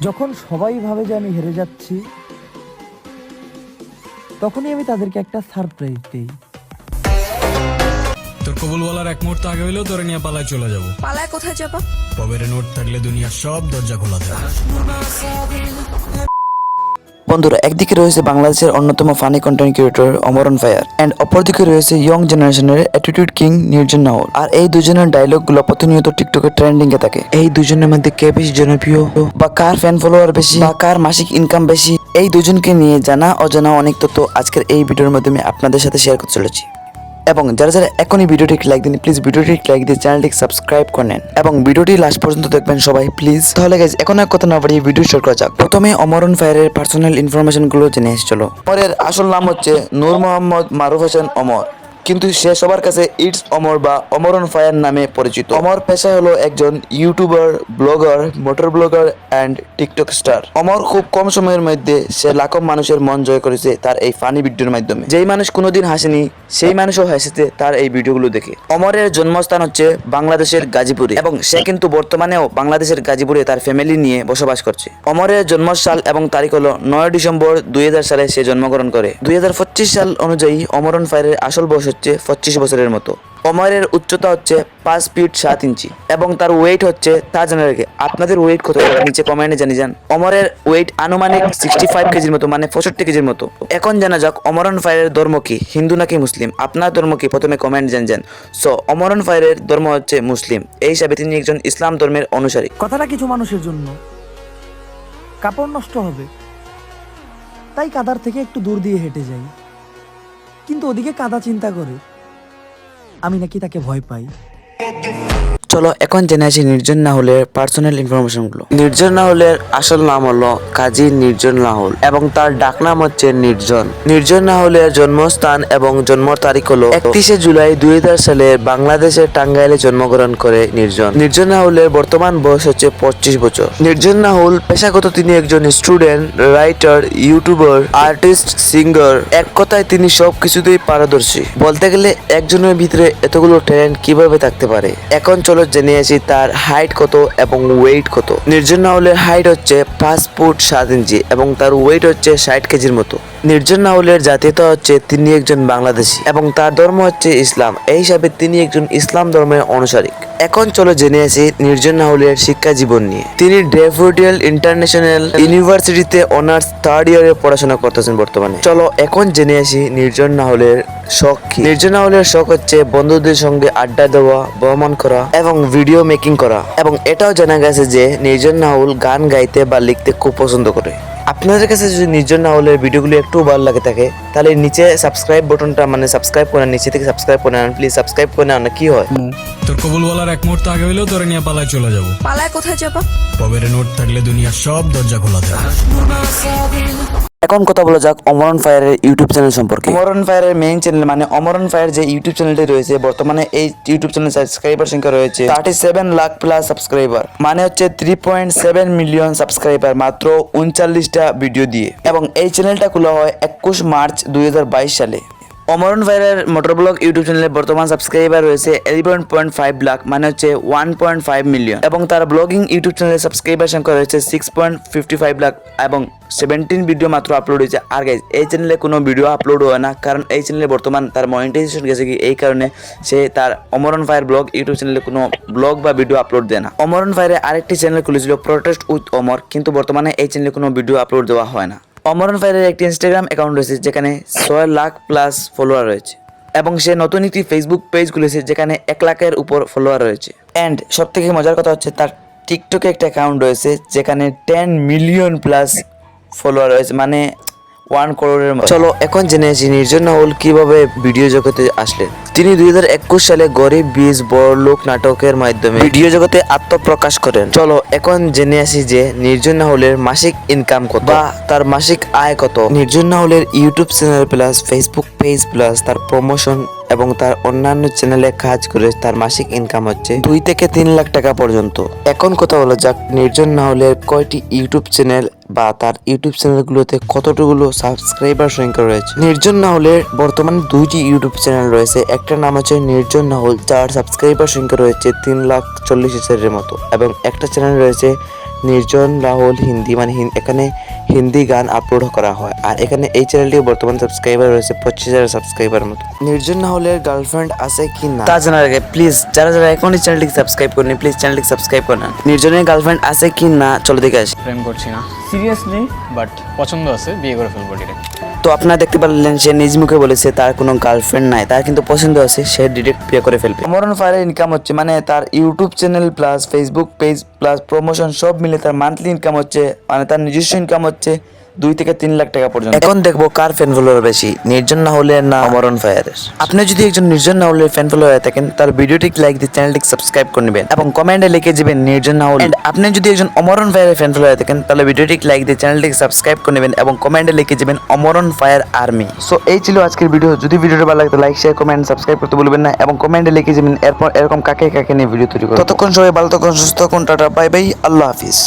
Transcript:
যখন সবাই ভাবে যে আমি হেরে যাচ্ছি তখনই আমি তাদেরকে একটা সারপ্রাইজ দিই। তোর কবুল বলার এক মুহূর্ত আগে হইলেও তোরে নিয়ে পালায় চলে যাব। পালায় কোথায় যাবা? পবের নোট থাকলে দুনিয়ার সব দরজা খোলা দেয় বন্ধুরা, একদিকে রয়েছে বাংলাদেশের অন্যতম funny content creator Omor on fire and অপরদিকে রয়েছে ইয়ং জেনারেশনের অ্যাটিটিউড কিং নির্জন নাহল আর এই দুজনের ডায়লগগুলো প্রতিনিয়ত টিকটকে ট্রেন্ডিং এ থাকে। এই দুজনের মধ্যে কে বেশি জনপ্রিয়? বা কার ফ্যান ফলোয়ার বেশি? বা কার মাসিক ইনকাম বেশি? এই দুজনকে নিয়ে জানা অজানা অনেক তথ্য আজকের এই ভিডিওর মাধ্যমে আপনাদের সাথে শেয়ার করতে চলেছি। এবং যারা যারা এখনই ভিডিওটি লাইক দিন প্লিজ ভিডিওটি লাইক দিয়ে চ্যানেলটি সাবস্ক্রাইব করেন এবং ভিডিওটি লাস্ট পর্যন্ত দেখবেন সবাই প্লিজ তাহলে গাইজ এখন এক কথা না বাড়িয়ে ভিডিও শুরু করা যাক। প্রথমে অমরন ফায়ারের পার্সোনাল ইনফরমেশনগুলো জেনে এসেছিল। অমরের আসল নাম হচ্ছে নূর মোহাম্মদ মারুফ হোসেন অমর কিন্তু সে সবার কাছে ইটস অমর বা অমরন ফায়ার নামে পরিচিত। অমর পেশা হলো একজন YouTuber blogger motor blogger and TikTok star Amar খুব কম সময়ের মধ্যে সে লাখো মানুষের মন জয় করেছে তার এই ফানি ভিডিওর মাধ্যমে। যেই মানুষ কোনোদিন হাসেনি, সেই মানুষও হেসেছে তার এই ভিডিওগুলো দেখে। অমরের জন্মস্থান হচ্ছে বাংলাদেশের গাজীপুরে এবং সে কিন্তু বর্তমানেও বাংলাদেশের গাজীপুরে তার ফ্যামিলি নিয়ে বসবাস করছে। অমরের জন্মসাল এবং তারিখ হলো নয় ডিসেম্বর দুই সালে সে জন্মগ্রহণ করে। দুই হাজার পঁচিশ সাল অনুযায়ী অমরন ফায়ারের আসল বয়স হচ্ছে পঁচিশ বছরের মতো। অমরের উচ্চতা হচ্ছে পাঁচ ফিট সাত ইঞ্চি এবং তার ওয়েট হচ্ছে তা জানা রেখে। আপনাদের ওয়েট কত? নিচে কমেন্টে জানিয়ে যান। অমরের ওয়েট আনুমানিক সিক্সটি ফাইভ কেজির মতো মানে পঁয়ষট্টি কেজির মতো। এখন জানা যাক অমরন ফায়ারের ধর্ম কি? হিন্দু নাকি মুসলিম? আপনার ধর্ম কি? প্রথমে কমেন্ট জান যান। সো অমরন ফায়ারের ধর্ম হচ্ছে মুসলিম। এই হিসাবে তিনি একজন ইসলাম ধর্মের অনুসারী। কথাটা কিছু মানুষের জন্য। কাপড় নষ্ট হবে। তাই কাদার থেকে একটু দূর দিয়ে হেঁটে যাই। কিন্তু ওদিকে কাদা চিন্তা করে। আমি নাকি তাকে ভয় পাই। চলো, এখন জেনে আসি নির্জন নাহলের পার্সোনাল ইনফরমেশনগুলো। নির্জন নাহলের আসল নাম হলো কাজী নির্জন নাহল এবং তার ডাকনাম হচ্ছে নির্জন। নির্জন নাহলের জন্মস্থান এবং জন্ম তারিখ হলো একত্রিশে জুলাই দুই হাজার সালে বাংলাদেশের টাঙ্গাইলে জন্মগ্রহণ করে নির্জন। নির্জন নাহলের বর্তমান বয়স হচ্ছে পঁচিশ বছর। নির্জন নাহুল পেশাগত তিনি একজন student writer YouTuber artist singer এক কথায় তিনি সব কিছুতেই পারদর্শী। বলতে গেলে একজনের ভিতরে এতগুলো ট্যালেন্ট কীভাবে থাকতে পারে? এখন চলো জেনে আসি তার হাইট কত এবং ওয়েট কত। নির্জন নাউলের হাইট হচ্ছে পাঁচ ফুট সাত ইঞ্চি এবং তার ওয়েট হচ্ছে ষাট কেজির মতো। নির্জন নাউলের জাতীয়তা হচ্ছে তিনি একজন বাংলাদেশি এবং তার ধর্ম হচ্ছে ইসলাম। এই হিসাবে তিনি একজন ইসলাম ধর্মের অনুসারী। এখন চলো জেনে আসি নির্জন নাহুলের শিক্ষা জীবন নিয়ে। তিনি ডেফোডিয়াল ইন্টারন্যাশনাল ইউনিভার্সিটিতে অনার্স থার্ড ইয়ারে পড়াশোনা করতেছেন বর্তমানে। চলো এখন জেনে আসি নির্জন নাহুলের শখ কি। নির্জন নাহুলের শখ হচ্ছে বন্ধুদের সঙ্গে আড্ডা দেওয়া ভ্রমণ করা এবং ভিডিও মেকিং করা এবং এটাও জানা গেছে যে নির্জন নাহুল গান গাইতে বা লিখতে খুব পছন্দ করে। আপনাদের কাছে যদি নির্জন নাহলের ভিডিওগুলো একটু ভালো লাগে থাকে, তাহলে নিচে সাবস্ক্রাইব বাটনটা মানে সাবস্ক্রাইব করে নিচে থেকে সাবস্ক্রাইব করে প্লিজ সাবস্ক্রাইব করে নেন কি হয়? তোর কবুল বলার এক মুহূর্ত আগে হইলেও তোরে নিয়ে পালায় চলে যাব। পালায় কোথায় যাবা? পবের নোট থাকলে দুনিয়ার সব দরজা খোলা দেয় এখন কথা বলা যাক অমরন ফায়ারের ইউটিউব চ্যানেল সম্পর্কে। অমরন ফায়ারের মেইন চ্যানেল মানে অমরন ফায়ার যে ইউটিউব চ্যানেলটি রয়েছে বর্তমানে এই ইউটিউব চ্যানেল সাবস্ক্রাইবার সংখ্যা রয়েছে thirty seven lakh plus subscriber মানে হচ্ছে three point seven million subscriber মাত্র উনচল্লিশটা ভিডিও দিয়ে। এবং এই চ্যানেলটা খোলা হয় একুশ মার্চ দুই হাজার বাইশ সালে। অমরন ফায়ারের মোটর ব্লগ ইউটিউব চ্যানেলে বর্তমান সাবস্ক্রাইবার রয়েছে ইলেভেন পয়েন্ট ফাইভ লাখ মানে হচ্ছে ওয়ান পয়েন্ট ফাইভ মিলিয়ন এবং তার ব্লগিং ইউটিউব চ্যানেলের সাবস্ক্রাইবার সংখ্যা রয়েছে six point fifty five lakh এবং সেভেন্টিন ভিডিও মাত্র আপলোড হয়েছে। আর গাইজ এই চ্যানেলে কোনো ভিডিও আপলোড হয় না, কারণ এই চ্যানেলে বর্তমান তার মনিটাইজেশন গেছে কি, এই কারণে সে তার অমরণ ফায়ার ব্লগ ইউটিউব চ্যানেলে কোনো ব্লগ বা ভিডিও আপলোড দেয় না। অমরণ ফায়ারে আরেকটি চ্যানেল খুলেছিল প্রোটেস্ট উইথ অমর কিন্তু বর্তমানে এই চ্যানেলে কোনো ভিডিও আপলোড দেওয়া হয় না। অমরন ফায়ারের একটি ইনস্টাগ্রাম অ্যাকাউন্ট রয়েছে, যেখানে ছয় লাখ প্লাস ফলোয়ার রয়েছে। এবং সে নতুন একটি ফেসবুক পেজ খুলেছে, যেখানে এক লাখের উপর ফলোয়ার রয়েছে। অ্যান্ড সব থেকে মজার কথা হচ্ছে, তার টিকটকে একটা অ্যাকাউন্ট রয়েছে, যেখানে টেন মিলিয়ন প্লাস ফলোয়ার রয়েছে। মানে ওয়ান করোড়ের চলো, এখন জেনে আসি নির্জন নাহুল কীভাবে ভিডিও জগতে আসলেন তিনি দুই হাজার একুশ সালে গরিব বীজ বড়লোক নাটকের মাধ্যমে ভিডিও জগতে আত্মপ্রকাশ করেন। চলো, এখন জেনে আসি যে নির্জন নাহুলের মাসিক ইনকাম কত বা তার মাসিক আয় কত। Nirjon নাহুলের YouTube channel plus Facebook page plus তার প্রমোশন এবং তার অন্যান্য চ্যানেলে কাজ করে তার মাসিক ইনকাম হচ্ছে দুই থেকে তিন লাখ টাকা পর্যন্ত। এখন কথা বলা যাক, নির্জন নাহলের কয়টি ইউটিউব চ্যানেল বা তার ইউটিউব চ্যানেলগুলোতে কতটুকুলো সাবস্ক্রাইবার সংখ্যা রয়েছে? নির্জন নাহলের বর্তমানে দুইটি ইউটিউব চ্যানেল রয়েছে, একটা নাম হচ্ছে নির্জন নাহল যার সাবস্ক্রাইবার সংখ্যা রয়েছে তিন লাখ চল্লিশ হাজারের মতো। এবং একটা চ্যানেল রয়েছে নির্জন রাহুল হিন্দি মানে এখানে হিন্দি গান আপলোড করা হয়। আর এখানে এই চ্যানেলটি বর্তমান সাবস্ক্রাইবার রয়েছে পঁচিশ হাজার সাবস্ক্রাইবার মতো। নির্জন রাহুলের গার্লফ্রেন্ড আছে কি না? তা জানার আগে প্লিজ যারা যারা এখন এই চ্যানেলটিকে সাবস্ক্রাইব করেনি প্লিজ চ্যানেলটিকে সাবস্ক্রাইব করে নেন। নির্জনের গার্লফ্রেন্ড আছে কি না? চলো দেখে আসি। প্রেম করছি না। সিরিয়াসলি বাট পছন্দ আছে বিয়ে করে ফেলব ডিরেক্ট তো আপনারা দেখতে পারলেন সে নিজ মুখে বলেছে তার কোনো গার্লফ্রেন্ড নাই, তার কিন্তু পছন্দ আছে সে ডিরেক্ট বিয়ে করে ফেলবে। অমরন ফায়ারের ইনকাম হচ্ছে মানে তার YouTube channel plus Facebook page plus promotion সব মিলে তার মান্থলি ইনকাম হচ্ছে মানে তার নিজস্ব ইনকাম হচ্ছে। দুই থেকে তিন লাখ টাকা পর্যন্ত। এখন দেখব কার ফ্যান ফলোয়ার বেশি, নির্জন না হলে না অমরন ফায়ারের। আপনি যদি একজন নির্জন না হলে ফ্যান ফলোয়ার হয়ে থাকেন, তাহলে ভিডিওটিকে লাইক দিয়ে চ্যানেলটিকে সাবস্ক্রাইব করে নেবেন এবং কমেন্টে লিখে যাবেন নির্জন না হলে আপনি যদি একজন অমরন ফায়ারের ফ্যান ফলোয়ার হয়ে থাকেন, তাহলে ভিডিওটি লাইক দিয়ে চ্যানেলটিকে সাবস্ক্রাইব করে নেবেন এবং কমেন্টে লিখে যাবেন অমরন ফায়ার আর্মি। সো এই ছিল আজকের ভিডিও যদি ভিডিওটা ভালো লাগতো লাইক শেয়ার কমেন্ট সাবস্ক্রাইব করতে ভুলবেন না এবং কমেন্টে লিখে যাবেন এরপর এরকম কাকে কাকে নিয়ে ভিডিও তৈরি করব? ততক্ষণ সবাই ভালো তখন সুস্থ থাকুন, টাটা বাই বাই আল্লাহ হাফিজ।